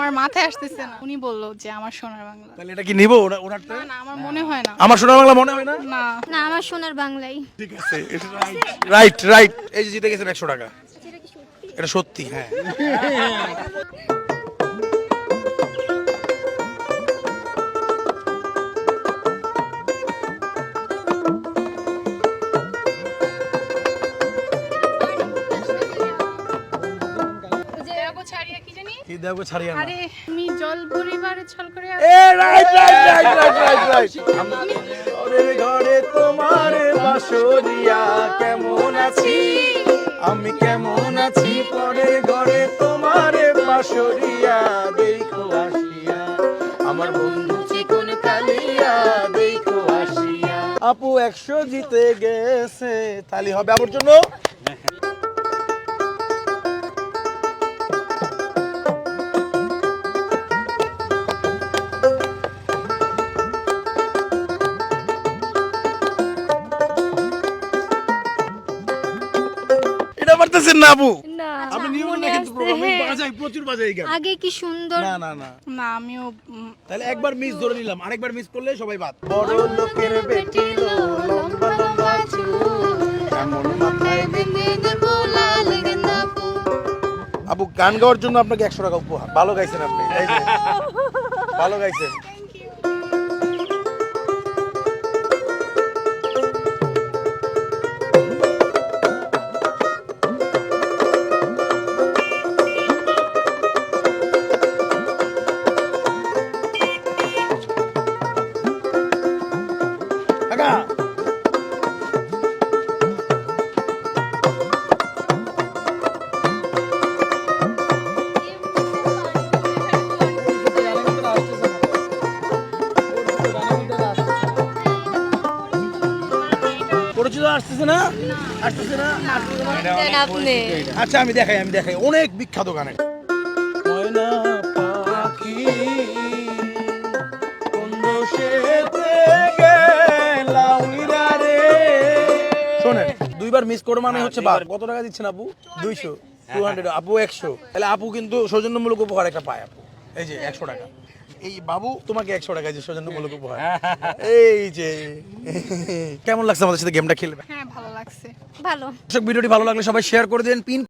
আসতেছে না। উনি বলল যে আমার সোনার বাংলা। তাহলে এটা কি নিব ওরা ওনারটা না না আমার মনে হয় না। আমার সোনার বাংলা মনে হয় না? না। না আমার সোনার বাংলাই। ঠিক আছে রাইট রাইট এই যে জিতে গেছেন একশো টাকা। এটা সত্যি? হ্যাঁ। ছাড়িয়া কি জানি কি দেবো ছাড়িয়ে না আরে তুমি জল পরিবারে ছল করে এ right right right right right right ঘরে তোমার বাসরিয়া কেমন আছি? আমি কেমন আছি? পরে ঘরে তোমার বাসরিয়া দেখো আসিয়া। আমার বন্ধু চিকন কালিয়া দেখো আসিয়া। আপু একশো জিতে গেছে তালি হবে আমার জন্য। পারতেছেন না আপু? নিয়ম মনে হ্যাঁ। বাজাই প্রচুর বাজাই গান আগে কি সুন্দর না না না। না আমিও তাহলে একবার মিস ধরে নিলাম আরেকবার মিস করলে সবাই বাদ। বড় লোকের বেটি লম্বা লম্বা চুল। এমন মাথায় বেঁধে দেবো লাল গেঁদা আপু গান গাওয়ার জন্য আপনাকে একশো টাকা উপহার। ভালো গাইছেন আপনি। ভালো গাইছেন। পরিচিত আসতেছে না? আসতেছে না? আচ্ছা আমি দেখাই আমি দেখাই। অনেক বিখ্যাত গান। পাখি? শোনেন দুইবার মিস করে মানে হচ্ছে বাদ। কত টাকা দিচ্ছেন আপু? দুইশো। টু হান্ড্রেড আপু একশো। তাহলে আপু কিন্তু সৌজন্যমূলক উপহার একটা পায় আপু। এই যে একশো টাকা। এই বাবু তোমাকে একশো টাকা যে সৌজন্য সৌজন্যমূলক উপহার। এই যে। কেমন লাগছে আমাদের সাথে গেমটা খেলবে? হ্যাঁ ভালো লাগছে। ভালো। দর্শক ভিডিওটি ভালো লাগলে সবাই শেয়ার করে দেন। পিন